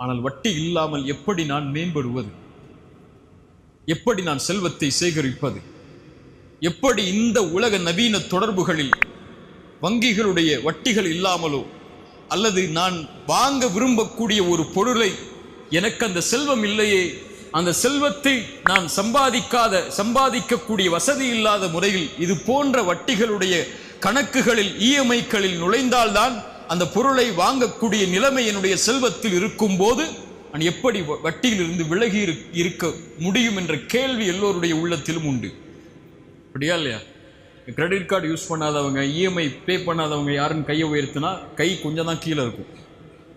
ஆனால் வட்டி இல்லாமல் எப்படி நான் மேம்படுவது? எப்படி நான் செல்வத்தை சேகரிப்பது? எப்படி இந்த உலக நவீன தொடர்புகளில் வங்கிகளுடைய வட்டிகள் இல்லாமலோ அல்லது நான் வாங்க விரும்பக்கூடிய ஒரு பொருளை எனக்கு அந்த செல்வம் இல்லையே அந்த செல்வத்தை நான் சம்பாதிக்காத சம்பாதிக்கக்கூடிய வசதி இல்லாத முறையில் இது போன்ற வட்டிகளுடைய கணக்குகளில் இஎம்ஐக்களில் நுழைந்தால்தான் அந்த பொருளை வாங்கக்கூடிய நிலைமை என்னுடைய செல்வத்தில் இருக்கும்போது நான் எப்படி வ- வட்டியிலிருந்து விலகி இருக்க முடியும் என்ற கேள்வி எல்லோருடைய உள்ளத்திலும் உண்டு. அப்படியா இல்லையா? கிரெடிட் கார்டு யூஸ் பண்ணாதவங்க இஎம்ஐ பே பண்ணாதவங்க யாருன்னு கையை உயர்த்தினா கை கொஞ்சம் தான் கீழே இருக்கும்.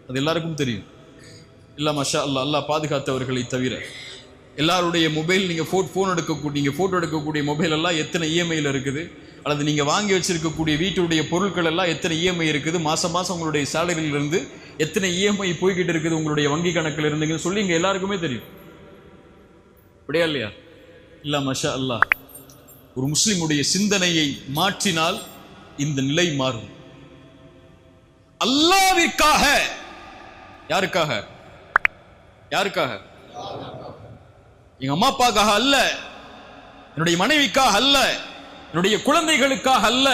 அது எல்லாருக்கும் தெரியும். இல்லை மஷா அல்லாஹ் அல்லா பாதுகாத்தவர்களை தவிர. எல்லாருடைய மொபைல் நீங்கள் ஃபோட் ஃபோன் எடுக்கக்கூடிய நீங்கள் ஃபோட்டோ எடுக்கக்கூடிய மொபைல் எல்லாம் எத்தனை இஎம்ஐயில் இருக்குது? அல்லது நீங்கள் வாங்கி வச்சிருக்கக்கூடிய வீட்டுடைய பொருட்கள் எல்லாம் எத்தனை இஎம்ஐ இருக்குது? மாதம் மாதம் உங்களுடைய சேலரியிலிருந்து எத்தனை இஎம்ஐ போய்கிட்டு இருக்குது உங்களுடைய வங்கி கணக்கில் இருந்துங்கன்னு சொல்லி இங்கே எல்லாருக்குமே தெரியும். அப்படியா இல்லையா? இல்ல மஷா அல்லா ஒரு முஸ்லிமுடைய சிந்தனையை மாற்றினால் இந்த நிலை மாறும். அல்லாவிற்காக. யாருக்காக? யாருக்காக? எங்க அம்மா அப்பாக்காக அல்ல. என்னுடைய மனைவிக்காக அல்ல. என்னுடைய குழந்தைகளுக்காக அல்ல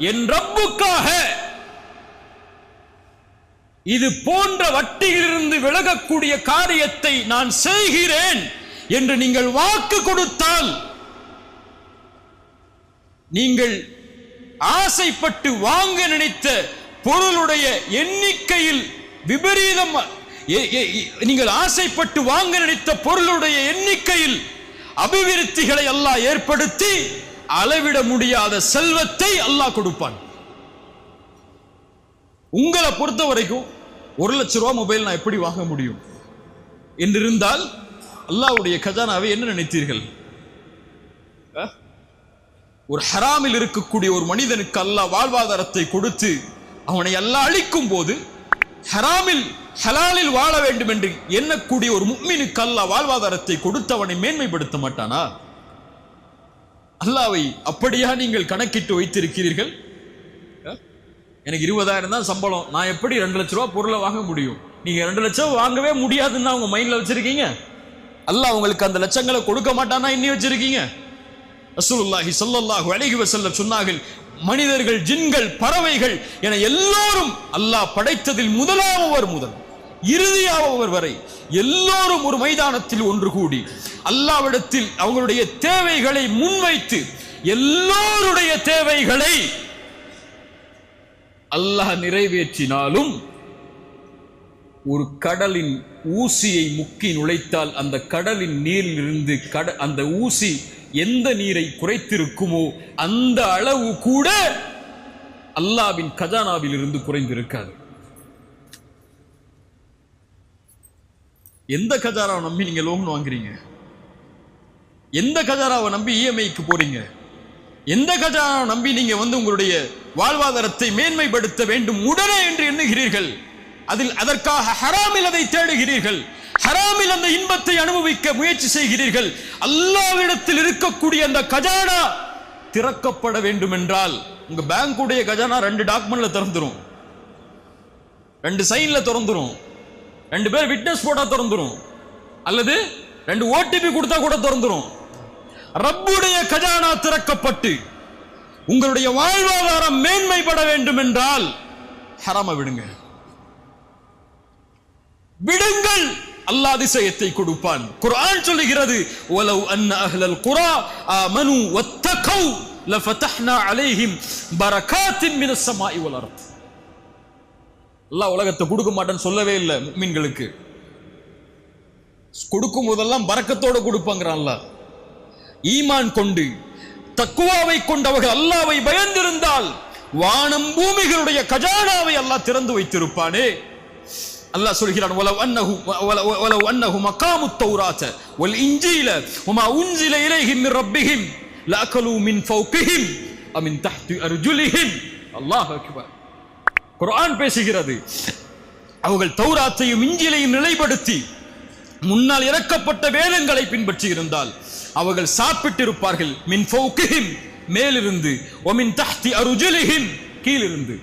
என் ரப்புக்காக. இது போன்ற வட்டியிலிருந்து விலகக்கூடிய காரியத்தை நான் செய்கிறேன் என்று நீங்கள் வாக்கு கொடுத்தால் நீங்கள் ஆசைப்பட்டு வாங்க நினைத்த பொருளுடைய எண்ணிக்கையில் விபரீதம் நீங்கள் ஆசைப்பட்டு வாங்க நினைத்த பொருளுடைய எண்ணிக்கையில் அபிவிருத்திகளை எல்லாம் ஏற்படுத்தி அளவிட முடியாத செல்வத்தை அல்லாஹ் கொடுப்பான். உங்களை பொறுத்த வரைக்கும் ஒரு லட்ச ரூபா மொபைல் நான் எப்படி வாங்க முடியும்? என்றிருந்தால் அல்லாவுடைய கஜானாவை என்ன நினைத்தீர்கள்? ஒரு ஹராமில் இருக்கக்கூடிய ஒரு மனிதனுக்கு அல்லாஹ் வாழ்வாதாரத்தை கொடுத்து அவனை எல்லாம் அழிக்கும் போது ஹராமில் ஹலாலில் வாழ வேண்டும் என்று எண்ணக்கூடிய ஒரு முக்மினுக்கு அல்லாஹ் வாழ்வாதாரத்தை கொடுத்து அவனை மேன்மைப்படுத்த மாட்டானா? அல்லாவை அப்படியா நீங்கள் கணக்கிட்டு வைத்திருக்கிறீர்கள்? எனக்கு இருபதாயிரம் தான் சம்பளம். நான் எப்படி ரெண்டு லட்ச ரூபா பொருளை வாங்க முடியும்? நீங்க ரெண்டு லட்சம் வாங்கவே முடியாதுன்னு உங்க மைண்ட்ல வச்சிருக்கீங்க? அல்லாஹ் உங்களுக்கு அந்த லட்சங்களை கொடுக்க மாட்டானா இன்னி வச்சிருக்கீங்க? ரசூலுல்லாஹி சொல்லல்லாஹு அலைஹி சொன்னார்கள் மனிதர்கள் ஜின்கள் பறவைகள் என எல்லோரும் அல்லாஹ் படைத்ததில் முதலாமவர் முதல். இறுதியாவர் வரை எல்லோரும் ஒரு மைதானத்தில் ஒன்று கூடி அல்லாவிடத்தில் அவங்களுடைய தேவைகளை முன்வைத்து எல்லோருடைய தேவைகளை அல்லாஹ் நிறைவேற்றினாலும் ஒரு கடலின் ஊசியை முக்கி நுழைத்தால் அந்த கடலின் நீரிலிருந்து கட அந்த ஊசி எந்த நீரை குறைத்திருக்குமோ அந்த அளவு கூட அல்லாவின் கஜானாவில் இருந்து குறைந்திருக்காது. எந்த கஜாராவை நம்பி நீங்க லோன் வாங்குறீங்க? எந்த கஜாராவை நம்பி இஎம்ஐக்கு போறீங்க? எந்த கஜாராவை நம்பி நீங்க வந்து உங்களுடைய வாழ்வாதாரத்தை மேன்மைப்படுத்த வேண்டும் உடனே என்று எண்ணுகிறீர்கள்? அதில் அதற்காக ஹராமில் அதை தேடுகிறீர்கள். ஹராமில் அந்த இன்பத்தை அனுபவிக்க முயற்சி செய்கிறீர்கள். அல்லாவிடத்தில் இருக்கக்கூடிய அந்த கஜானா திறக்கப்பட வேண்டும் என்றால் உங்க பேங்குடைய கஜானா ரெண்டு டாக்குமெண்ட்ல திறந்துரும். ரெண்டு சைன்ல திறந்துரும். ரெண்டு பேர் விட்னஸ் போட்டா திறந்துரும். அல்லது ரெண்டு ஓடிபி கொடுத்தா கூட திறந்துரும். ரப்புடைய கஜானா திறக்கப்பட்டு உங்களுடைய வாழ்வாதாரம் மேன்மைப்பட வேண்டும் என்றால் ஹராம விடுங்க. விடுங்கள். அல்லாஹ் அதிசயத்தை கொடுப்பான். குரான் சொல்லுகிறது ஒலவ் அன்ன அஹ்லல் குரா ஆமனு வத்தகவ் லஃபதஹ்னா அலைஹிம் பரகாத்தின் மினஸ் ஸமாஇ வல் அர்த். எல்லாம் உலகத்தை கொடுக்க மாட்டேன்னு சொல்லவே இல்லை மீன்களுக்கு. கொடுக்கும் போதெல்லாம் பறக்கத்தோடு கொடுப்பாங்கிறான்ல ஈமான் கொண்டு தக்குவாவை கொண்டவர்கள் அல்லாவை பயந்திருந்தால் வானம் பூமிகளுடைய கஜானாவை அல்லாஹ் திறந்து வைத்திருப்பானே. அல்லாஹ் சொல்கிறான் வலவ் அன்னஹு வலவ் வலவ் அன்னஹு மகாமு தௌராத்த வல் இன்ஜீல உமா உன்சில இலைஹிம் மின் ரப்பிஹிம் லஅகலு மின் ஃபௌகிஹிம் அமின் தஹ்தி அர்ஜுலிஹிம். அல்லாஹ் அக்பர். குரான் பேசுகிறது. அவர்கள் தௌராத்தையும் இஞ்சிலையும் நிலைப்படுத்தி முன்னால் இறக்கப்பட்ட வேதங்களை பின்பற்றி இருந்தால் அவர்கள் சாப்பிட்டிருப்பார்கள். மின் ஃபௌகிஹிம் மேலிருந்து. ஒமின் தஹ்தி அருஜுலிஹிம் கீழிருந்து.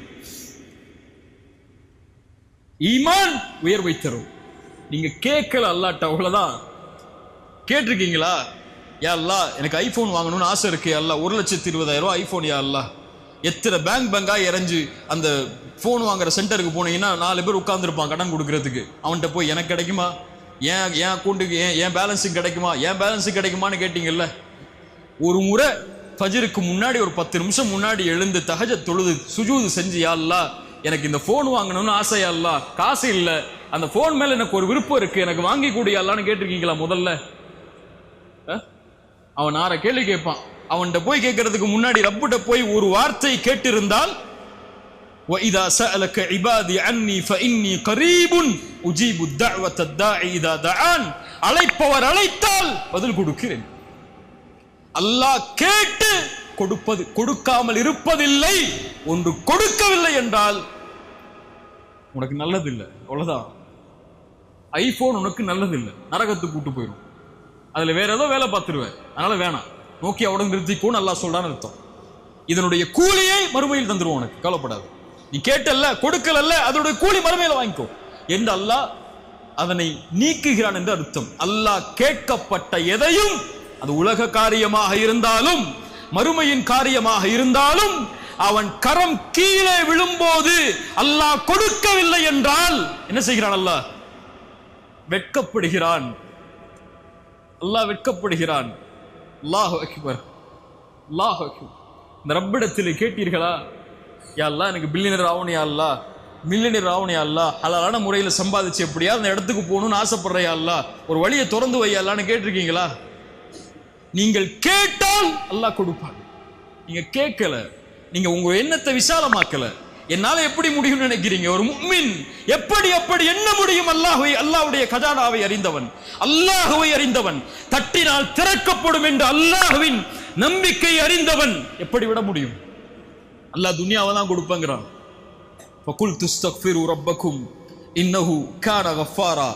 ஈமான் உயர்வை தரும். நீங்க கேட்கல அல்லாட்ட அவ்வளவுதான். கேட்டிருக்கீங்களா? யா அல்லா எனக்கு ஐபோன் வாங்கணும்னு ஆசை இருக்கு அல்ல. ஒரு லட்சத்தி இருபதாயிரம் ரூபாய் ஐபோன் யா அல்லா. எத்தனை பேங்க் பேங்காக இறஞ்சு அந்த ஃபோன் வாங்குற சென்டருக்கு போனீங்கன்னா நாலு பேர் உட்காந்துருப்பான் கடன் கொடுக்கறதுக்கு. அவன்கிட்ட போய் எனக்கு கிடைக்குமா? ஏன் என் அக்கௌண்ட்டுக்கு ஏன் என் பேலன்ஸுக்கு கிடைக்குமா? என் பேலன்ஸுக்கு கிடைக்குமான்னு கேட்டீங்கல்ல? ஒரு முறை ஃபஜருக்கு முன்னாடி ஒரு பத்து நிமிஷம் முன்னாடி எழுந்து தகஜ தொழுது சுஜூது செஞ்சு யா எனக்கு இந்த ஃபோன் வாங்கணும்னு ஆசையா காசு இல்லை. அந்த ஃபோன் மேலே எனக்கு ஒரு விருப்பம் இருக்கு. எனக்கு வாங்கி கூடியாலான்னு கேட்டிருக்கீங்களா முதல்ல? அவன் நார கேள்வி கேட்பான். அவன்கிட்ட போய் கேட்கறதுக்கு முன்னாடி ரப்புட்ட போய் ஒரு வார்த்தை கேட்டிருந்தால் وَإِذَا سَأَلَكَ عِبَادِي عَنِّي فَإِنِّي قَرِيبٌ أُجِيبُ الدَّعْوَةَ الدَّاعِ إِذَا دَعَانِ அழைப்பவர் அழைத்தால் பதில் கொடுக்கிறேன் அல்லாஹ் கேட்டு கொடுப்பது கொடுக்காமல் இருப்பதில்லை ஒன்று கொடுக்கவில்லை என்றால் உனக்கு நல்லதில்லை அவ்வளவுதான் ஐபோன் உனக்கு நல்லதில்லை நரகத்துக்கு கூட்டு போயிடும் அதுல வேற ஏதோ வேலை பார்த்துருவேன் அதனால வேணாம் நோக்கி அவட நிறுத்திக்கும் நல்லா சொல்றான்னு அர்த்தம். இதனுடைய கூலியை மறுமையில் தந்துருவோம் உனக்கு கவலைப்படாது. நீ கேட்டல்ல கொடுக்கலல்ல அதனுடைய கூலி மறுமையில் வாங்கிக்கோ. என்று அல்லாஹ் அதனை நீக்குகிறான் என்று அர்த்தம். அல்லாஹ் கேட்கப்பட்ட எதையும் அது உலக காரியமாக இருந்தாலும் மறுமையின் காரியமாக இருந்தாலும் அவன் கரம் கீழே விழும்போது அல்லாஹ் கொடுக்கவில்லை என்றால் என்ன செய்கிறான் அல்லாஹ்? வெட்கப்படுகிறான். அல்லாஹ் வெட்கப்படுகிறான். அல்லாஹ் அக்பர் அல்லாஹ் அக்பர் இந்த ரப்பிடத்தில் கேட்டீர்களா? யா எனக்கு பில்லியனர் ஆகணும் யா மில்லியனர் ஆகணும் யா அழகான ஹலாலான முறையில் சம்பாதிச்சு எப்படியா அந்த இடத்துக்கு போகணும்னு ஆசைப்படுற யா ஒரு வழியை திறந்து வையாலான்னு கேட்டிருக்கீங்களா? நீங்கள் கேட்டால் அல்லாஹ் கொடுப்பான் நீங்கள் கேட்கல. நீங்கள் உங்கள் எண்ணத்தை விசாலமாக்கலை. என்னால எப்படி முடியும்னு நினைக்கிறீங்க? ஒரு முக்மின் எப்படி எப்படி என்ன முடியும்? அல்லாஹுவை அல்லாஹ்வுடைய கஜானாவை அறிந்தவன். அல்லாஹுவை அறிந்தவன். தட்டினால் திறக்கப்படும் என்று அல்லாஹுவின் நம்பிக்கை அறிந்தவன். எப்படி விட முடியும்? அல்லாஹ் துனியாவை தான் கொடுப்பங்கிறான். ஃபகுல் துஸ்தக்ஃபிரு ரப்பக்கும் இன்னஹு கான கஃபாரா.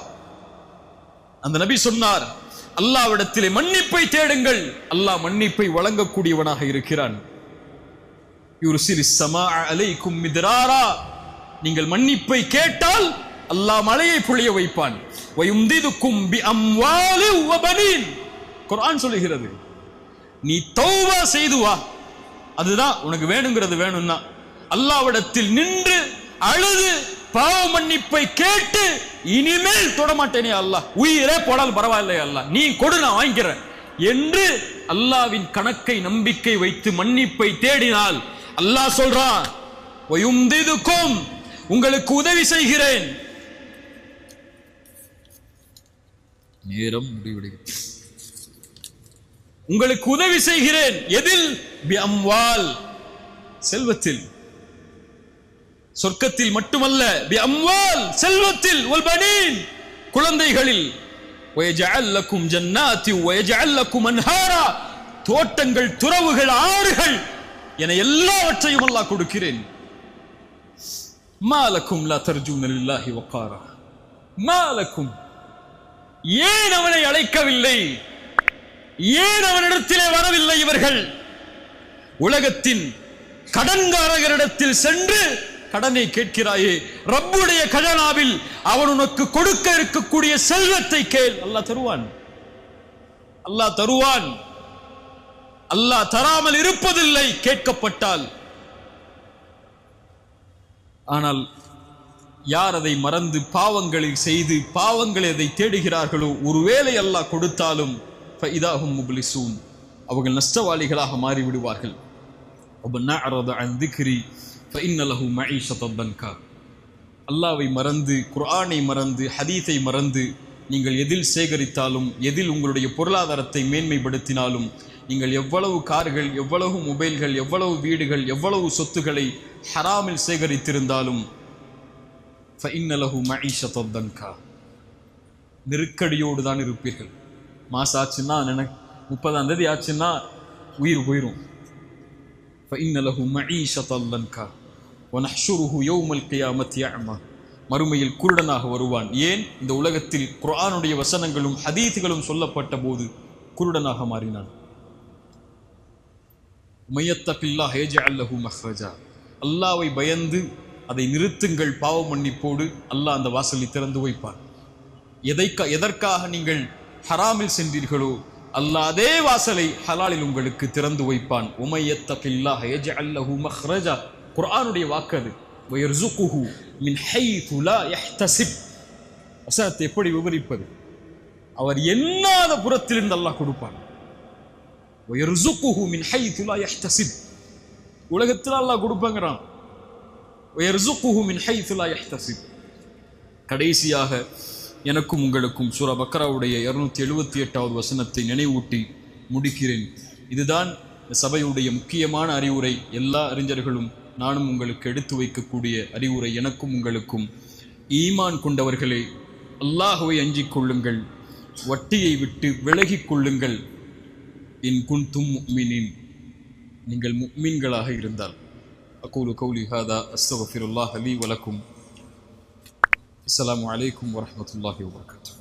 அந்த நபி சொன்னார் அல்லாவிடத்திலே மன்னிப்பை தேடுங்கள். அல்லாஹ் மன்னிப்பை வழங்கக்கூடியவனாக இருக்கிறான். யுர்சிலி சமா அலைக்கும் மிதிராரா நீங்கள் மன்னிப்பை கேட்டால் அல்லாஹ் மலையை பொழிய வைப்பான். வயும்திதுக்கும் பி அம்வாலி வ குரான் குர்ஆன் சொல்லுகிறது. நீ தௌபா செய்து வா. அதுதான் உனக்கு வேணுங்கிறது வேணும்னா. அல்லாவிடத்தில் நின்று அழுது பாவ மன்னிப்பை கேட்டு இனிமேல் தொடமாட்டேனே அல்லாஹ். உயிரே போடால் பரவாயில்லையா அல்லாஹ். நீ கொடு நான் வாங்கிக்கிறேன். என்று அல்லாவின் கணக்கை நம்பிக்கை வைத்து மன்னிப்பை தேடினால் அல்லாஹ் சொல்றான் உங்களுக்கு உதவி செய்கிறேன். நேரம் முடிவடைகிறது. உங்களுக்கு உதவி செய்கிறேன். எதில்? அம்வால். செல்வத்தில். சொர்க்கத்தில் மட்டுமல்ல. அம்வால். செல்வத்தில். குழந்தைகளில். ஜன்னாத்தி தோட்டங்கள் துறவுகள் ஆறுகள். என எல்லாவற்றையும் அல்லாஹ் கொடுக்கிறேன். மாலக்கும் லா தர்ஜூன லில்லாஹி வக்காரா. மாலக்கும். ஏன் அவனை அழைக்கவில்லை? ஏன் அவனிடத்திலே வரவில்லை இவர்கள்? உலகத்தின் கடன்காரகரிடத்தில் சென்று கடனை கேட்கிறாயே ரப்புடைய கஜனாவில் அவன் உனக்கு கொடுக்க இருக்கக்கூடிய செல்வத்தை கேள். அல்லாஹ் தருவான். அல்லாஹ் தருவான். அல்லாஹ் தராமல் இருப்பதில்லை. கேட்கப்பட்டால். ஆனால் யார் அதை மறந்து பாவங்களை செய்து பாவங்களை அதை தேடுகிறார்களோ ஒருவேளை அல்லாஹ் கொடுத்தாலும் இதாகும் முபலிசூன். அவர்கள் நஷ்டவாளிகளாக மாறிவிடுவார்கள். அல்லாவை மறந்து குரானை மறந்து ஹதீத்தை மறந்து நீங்கள் எதில் சேகரித்தாலும் எதில் உங்களுடைய பொருளாதாரத்தை மேன்மைப்படுத்தினாலும் நீங்கள் எவ்வளவு கார்கள் எவ்வளவு மொபைல்கள் எவ்வளவு வீடுகள் எவ்வளவு சொத்துக்களை ஹராமில் சேகரித்திருந்தாலும் மகிஷத்தன்கா நெருக்கடியோடு தான் இருப்பீர்கள். மாசம் ஆச்சுன்னா நினை முப்பதாம் தேதி ஆச்சுன்னா உயிர் போயிடும் ஃபைன்னலஹு மகிஷத்தல்லன்கா ஒனஹ்ஷுருஹு யோமல் கியாமத் யாமா மறுமையில் குருடனாக வருவான். ஏன்? இந்த உலகத்தில் குரானுடைய வசனங்களும் ஹதீத்துகளும் சொல்லப்பட்ட போது குருடனாக மாறினான். மையத்தபில்லா ஹேஜ அல்லஹு மஹ்ரஜா. அல்லாவை பயந்து அதை நிறுத்துங்கள் பாவ மன்னிப்போடு அல்லாஹ் அந்த வாசலை திறந்து வைப்பான் எதை எதற்காக நீங்கள் ஹராமில் சென்றீர்களோ அல்லாஹ் அதே வாசலை ஹலாலில் உங்களுக்கு திறந்து வைப்பான். உமையத்தகில்லாஹ் ஹேஜ அல்லஹு மஹ்ரஜா. குரானுடைய வாக்கு அது. வயர்சுகுஹு மின் ஹை துலா எஹ்தசிப் வசனத்தை எப்படி விவரிப்பது? அவர் எண்ணாத புறத்திலிருந்து அல்லாஹ் கொடுப்பான். ஒயர்சுக்குஹு மின் ஹைது லா உலகத்தில் அல்லாஹ் கொடுப்பாங்கிறான். வயர்சுகுஹு மின் ஹைது லா கடைசியாக எனக்கும் உங்களுக்கும் சூரா பக்ராவுடைய இருநூத்தி எழுபத்தி எட்டாவது வசனத்தை நினைவூட்டி முடிக்கிறேன். இதுதான் சபையுடைய முக்கியமான அறிவுரை. எல்லா அறிஞர்களும் நானும் உங்களுக்கு எடுத்து வைக்கக்கூடிய அறிவுரை. எனக்கும் உங்களுக்கும். ஈமான் கொண்டவர்களே அல்லாஹுவை அஞ்சிக் கொள்ளுங்கள். வட்டியை விட்டு விலகிக் கொள்ளுங்கள். இன் குன்தும் முக்மினின் நீங்கள் முக்மீன்களாக இருந்தால் அகூலு கௌலி ஹாதா அஸ்தகஃபிருல்லாஹ் அலி வலக்கும் அஸ்ஸலாமு அலைக்கும் வரஹ்மத்துல்லாஹி வபரகாத்துஹு